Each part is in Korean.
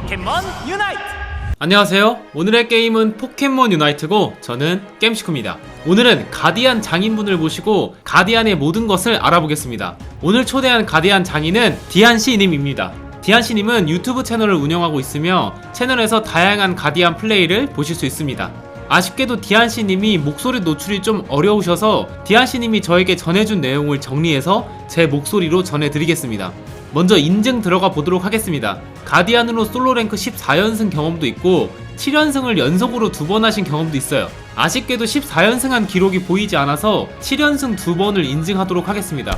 포켓몬 유나이트 안녕하세요. 오늘의 게임은 포켓몬 유나이트고 저는 겜시쿠입니다. 오늘은 가디안 장인분을 모시고 가디안의 모든 것을 알아보겠습니다. 오늘 초대한 가디안 장인은 디안씨님입니다. 디안 씨님은 유튜브 채널을 운영하고 있으며 채널에서 다양한 가디안 플레이를 보실 수 있습니다. 아쉽게도 디안씨님이 목소리 노출이 좀 어려우셔서 디안씨님이 저에게 전해준 내용을 정리해서 제 목소리로 전해드리겠습니다. 먼저 인증 들어가 보도록 하겠습니다. 가디안으로 솔로 랭크 14연승 경험도 있고 7연승을 연속으로 두 번 하신 경험도 있어요. 아쉽게도 14연승한 기록이 보이지 않아서 7연승 두 번을 인증하도록 하겠습니다.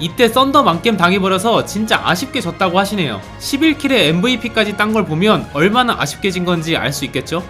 이때 썬더 만겜 당해버려서 진짜 아쉽게 졌다고 하시네요. 11킬에 MVP까지 딴 걸 보면 얼마나 아쉽게 진 건지 알 수 있겠죠?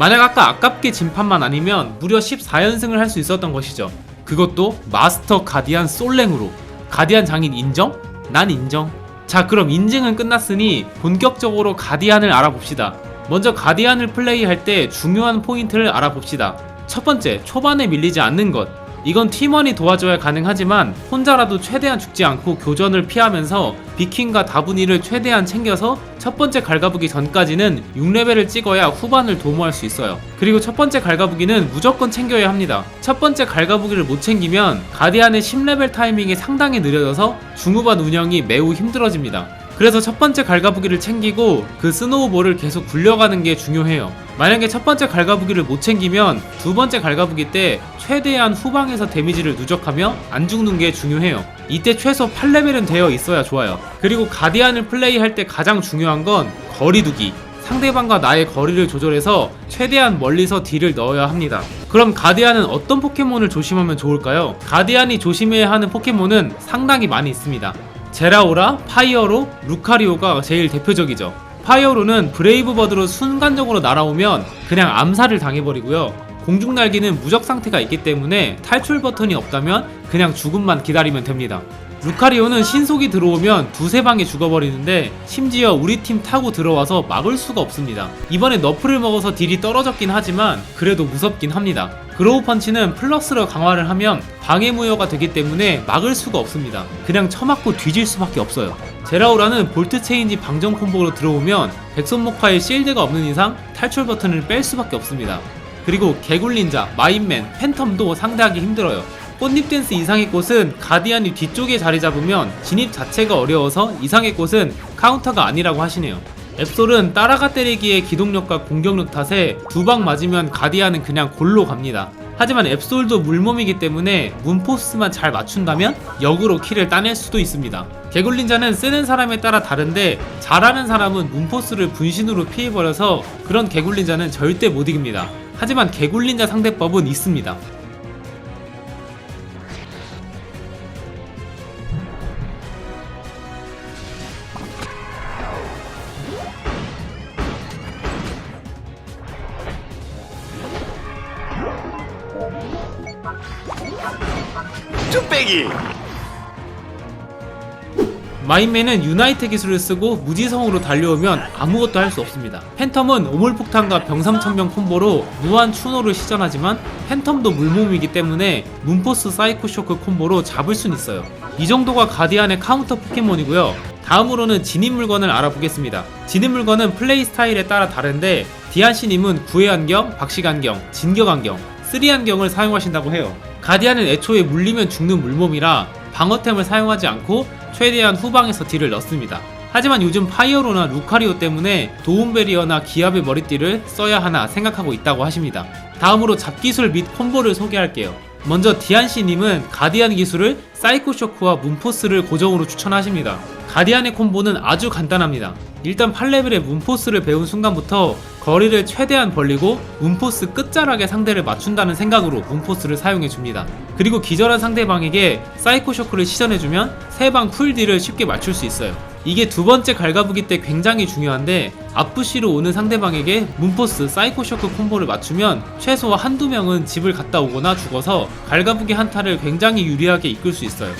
만약 아까 아깝게 진 판만 아니면 무려 14연승을 할 수 있었던 것이죠. 그것도 마스터 가디안 솔랭으로. 가디안 장인 인정? 난 인정. 자, 그럼 인증은 끝났으니 본격적으로 가디안을 알아봅시다. 먼저 가디안을 플레이할 때 중요한 포인트를 알아봅시다. 첫 번째, 초반에 밀리지 않는 것. 이건 팀원이 도와줘야 가능하지만 혼자라도 최대한 죽지 않고 교전을 피하면서 비킹과 다분이를 최대한 챙겨서 첫 번째 갈가부기 전까지는 6레벨을 찍어야 후반을 도모할 수 있어요. 그리고 첫 번째 갈가부기는 무조건 챙겨야 합니다. 첫 번째 갈가부기를 못 챙기면 가디안의 10레벨 타이밍이 상당히 느려져서 중후반 운영이 매우 힘들어집니다. 그래서 첫 번째 갈가부기를 챙기고 그 스노우볼을 계속 굴려가는 게 중요해요. 만약에 첫 번째 갈가부기를 못 챙기면 두 번째 갈가부기 때 최대한 후방에서 데미지를 누적하며 안 죽는 게 중요해요. 이때 최소 8레벨은 되어 있어야 좋아요. 그리고 가디안을 플레이할 때 가장 중요한 건 거리두기. 상대방과 나의 거리를 조절해서 최대한 멀리서 딜을 넣어야 합니다. 그럼 가디안은 어떤 포켓몬을 조심하면 좋을까요? 가디안이 조심해야 하는 포켓몬은 상당히 많이 있습니다. 제라오라, 파이어로, 루카리오가 제일 대표적이죠. 파이어로는 브레이브 버드로 순간적으로 날아오면 그냥 암살을 당해버리고요. 공중 날기는 무적 상태가 있기 때문에 탈출 버튼이 없다면 그냥 죽음만 기다리면 됩니다. 루카리오는 신속이 들어오면 두세 방에 죽어버리는데 심지어 우리 팀 타고 들어와서 막을 수가 없습니다. 이번에 너프를 먹어서 딜이 떨어졌긴 하지만 그래도 무섭긴 합니다. 그로우 펀치는 플러스로 강화를 하면 방해 무효가 되기 때문에 막을 수가 없습니다. 그냥 쳐맞고 뒤질 수밖에 없어요. 제라우라는 볼트 체인지 방정 콤보로 들어오면 백손모카의 실드가 없는 이상 탈출 버튼을 뺄 수밖에 없습니다. 그리고 개굴 린자, 마인맨, 팬텀도 상대하기 힘들어요. 꽃잎 댄스 이상의 꽃은 가디안이 뒤쪽에 자리 잡으면 진입 자체가 어려워서 이상의 꽃은 카운터가 아니라고 하시네요. 앱솔은 따라가 때리기의 기동력과 공격력 탓에 두 방 맞으면 가디안은 그냥 골로 갑니다. 하지만 앱솔도 물몸이기 때문에 문포스만 잘 맞춘다면 역으로 킬을 따낼 수도 있습니다. 개굴린자는 쓰는 사람에 따라 다른데 잘하는 사람은 문포스를 분신으로 피해버려서 그런 개굴린자는 절대 못 이깁니다. 하지만 개굴린자 상대법은 있습니다. 쭈빼기 마인맨은 유나이트 기술을 쓰고 무지성으로 달려오면 아무것도 할 수 없습니다. 팬텀은 오물폭탄과 병삼천병 콤보로 무한 추노를 시전하지만 팬텀도 물몸이기 때문에 문포스 사이코 쇼크 콤보로 잡을 순 있어요. 이 정도가 가디안의 카운터 포켓몬이고요. 다음으로는 진입 물건을 알아보겠습니다. 진입 물건은 플레이 스타일에 따라 다른데 디안씨님은 구의 안경, 박식 안경, 진격 안경, 쓰리 안경을 사용하신다고 해요. 가디안은 애초에 물리면 죽는 물몸이라 방어템을 사용하지 않고 최대한 후방에서 딜을 넣습니다. 하지만 요즘 파이어로나 루카리오 때문에 도움베리어나 기압의 머리띠를 써야 하나 생각하고 있다고 하십니다. 다음으로 잡기술 및 콤보를 소개할게요. 먼저 디안씨님은 가디안 기술을 사이코 쇼크와 문포스를 고정으로 추천하십니다. 가디안의 콤보는 아주 간단합니다. 일단 8레벨의 문포스를 배운 순간부터 거리를 최대한 벌리고 문포스 끝자락에 상대를 맞춘다는 생각으로 문포스를 사용해 줍니다. 그리고 기절한 상대방에게 사이코 쇼크를 시전해주면 세방 쿨딜을 쉽게 맞출 수 있어요. 이게 두 번째 갈가부기 때 굉장히 중요한데 앞부시로 오는 상대방에게 문포스 사이코 쇼크 콤보를 맞추면 최소 한두 명은 집을 갔다 오거나 죽어서 갈가부기 한타를 굉장히 유리하게 이끌 수 있어요.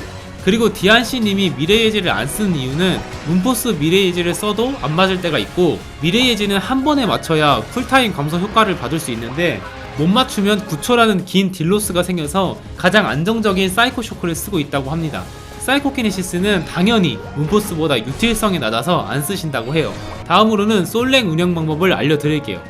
그리고 디안씨님이 미래예지를 안 쓰는 이유는 문포스 미래예지를 써도 안 맞을 때가 있고 미래예지는 한 번에 맞춰야 쿨타임 감소 효과를 받을 수 있는데 못 맞추면 9초라는 긴 딜로스가 생겨서 가장 안정적인 사이코 쇼크를 쓰고 있다고 합니다. 사이코키네시스는 당연히 문포스보다 유틸성이 낮아서 안 쓰신다고 해요. 다음으로는 솔랭 운영 방법을 알려드릴게요.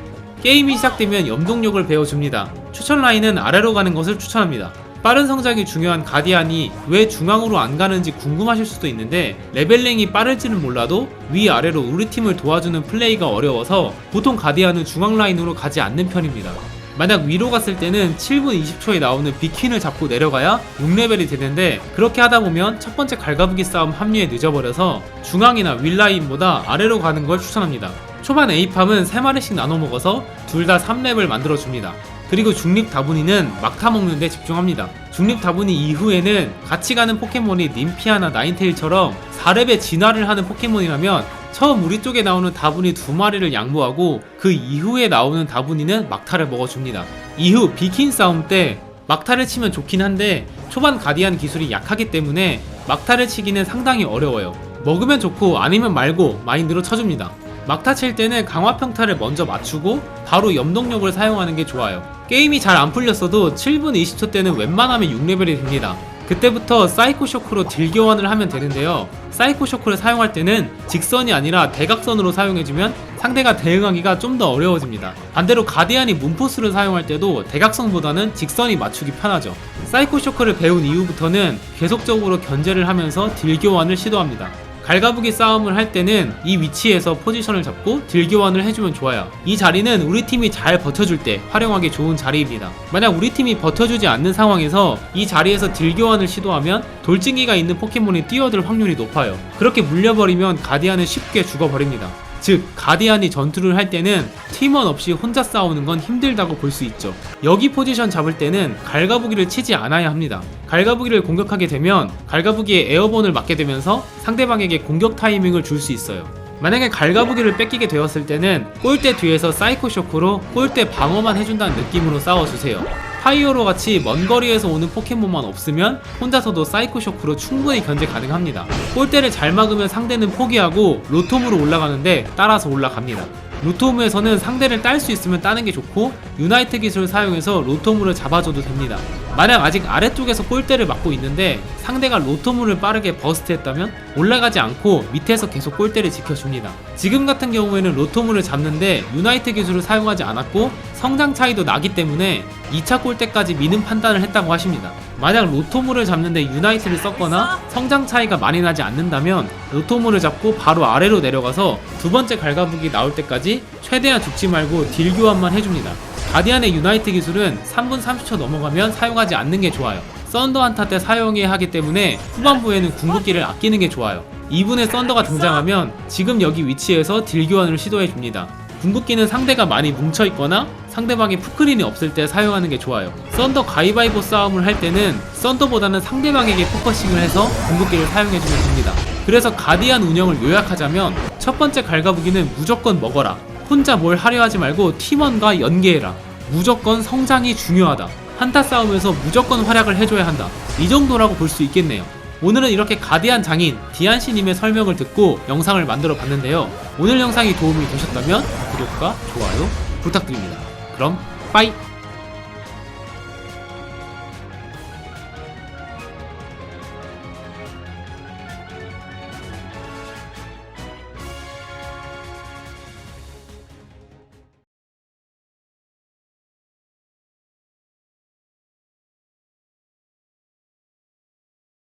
게임이 시작되면 염동력을 배워줍니다. 추천 라인은 아래로 가는 것을 추천합니다. 빠른 성장이 중요한 가디안이 왜 중앙으로 안 가는지 궁금하실 수도 있는데 레벨링이 빠를지는 몰라도 위아래로 우리 팀을 도와주는 플레이가 어려워서 보통 가디안은 중앙 라인으로 가지 않는 편입니다. 만약 위로 갔을 때는 7분 20초에 나오는 비킨을 잡고 내려가야 6레벨이 되는데 그렇게 하다 보면 첫 번째 갈가부기 싸움 합류에 늦어버려서 중앙이나 윌라인보다 아래로 가는 걸 추천합니다. 초반 A팜은 3마리씩 나눠 먹어서 둘 다 3렙을 만들어줍니다. 그리고 중립 다분이는 막타 먹는데 집중합니다. 중립 다분이 이후에는 같이 가는 포켓몬이 님피아나 나인테일처럼 4렙의 진화를 하는 포켓몬이라면 처음 우리 쪽에 나오는 다분이 두 마리를 양보하고 그 이후에 나오는 다분이는 막타를 먹어줍니다. 이후 비킨 싸움 때 막타를 치면 좋긴 한데 초반 가디안 기술이 약하기 때문에 막타를 치기는 상당히 어려워요. 먹으면 좋고 아니면 말고 마인드로 쳐줍니다. 막타 칠 때는 강화 평타를 먼저 맞추고 바로 염동력을 사용하는 게 좋아요. 게임이 잘 안 풀렸어도 7분 20초 때는 웬만하면 6레벨이 됩니다. 그때부터 사이코 쇼크로 딜 교환을 하면 되는데요. 사이코 쇼크를 사용할 때는 직선이 아니라 대각선으로 사용해주면 상대가 대응하기가 좀 더 어려워집니다. 반대로 가디안이 문포스를 사용할 때도 대각선보다는 직선이 맞추기 편하죠. 사이코 쇼크를 배운 이후부터는 계속적으로 견제를 하면서 딜 교환을 시도합니다. 갈가부기 싸움을 할 때는 이 위치에서 포지션을 잡고 딜 교환을 해주면 좋아요. 이 자리는 우리 팀이 잘 버텨줄 때 활용하기 좋은 자리입니다. 만약 우리 팀이 버텨주지 않는 상황에서 이 자리에서 딜 교환을 시도하면 돌진기가 있는 포켓몬이 뛰어들 확률이 높아요. 그렇게 물려버리면 가디안은 쉽게 죽어버립니다. 즉 가디안이 전투를 할 때는 팀원 없이 혼자 싸우는 건 힘들다고 볼 수 있죠. 여기 포지션 잡을 때는 갈가부기를 치지 않아야 합니다. 갈가부기를 공격하게 되면 갈가부기에 에어본을 맞게 되면서 상대방에게 공격 타이밍을 줄 수 있어요. 만약에 갈가부기를 뺏기게 되었을 때는 골대 뒤에서 사이코 쇼크로 골대 방어만 해준다는 느낌으로 싸워주세요. 파이어로 같이 먼 거리에서 오는 포켓몬만 없으면 혼자서도 사이코 쇼크로 충분히 견제 가능합니다. 골대를 잘 막으면 상대는 포기하고 로톰으로 올라가는데 따라서 올라갑니다. 로토무에서는 상대를 딸 수 있으면 따는 게 좋고 유나이트 기술을 사용해서 로토무를 잡아줘도 됩니다. 만약 아직 아래쪽에서 골대를 막고 있는데 상대가 로토무를 빠르게 버스트했다면 올라가지 않고 밑에서 계속 골대를 지켜줍니다. 지금 같은 경우에는 로토무를 잡는데 유나이트 기술을 사용하지 않았고 성장 차이도 나기 때문에 2차 골대까지 미는 판단을 했다고 하십니다. 만약 로토무를 잡는데 유나이트를 썼거나 성장 차이가 많이 나지 않는다면 로토무를 잡고 바로 아래로 내려가서 두 번째 갈가부기 나올 때까지 최대한 죽지 말고 딜 교환만 해줍니다. 가디안의 유나이트 기술은 3분 30초 넘어가면 사용하지 않는 게 좋아요. 썬더 한타 때 사용해야 하기 때문에 후반부에는 궁극기를 아끼는 게 좋아요. 2분의 썬더가 등장하면 지금 여기 위치에서 딜 교환을 시도해 줍니다. 궁극기는 상대가 많이 뭉쳐 있거나 상대방이 푸크린이 없을 때 사용하는 게 좋아요. 썬더 가위바위보 싸움을 할 때는 썬더보다는 상대방에게 포커싱을 해서 궁극기를 사용해주면 됩니다. 그래서 가디안 운영을 요약하자면 첫 번째 갈가부기는 무조건 먹어라. 혼자 뭘 하려 하지 말고 팀원과 연계해라. 무조건 성장이 중요하다. 한타 싸움에서 무조건 활약을 해줘야 한다. 이 정도라고 볼 수 있겠네요. 오늘은 이렇게 가디안 장인 디안씨님의 설명을 듣고 영상을 만들어 봤는데요. 오늘 영상이 도움이 되셨다면 구독과 좋아요 부탁드립니다. 그럼 빠이!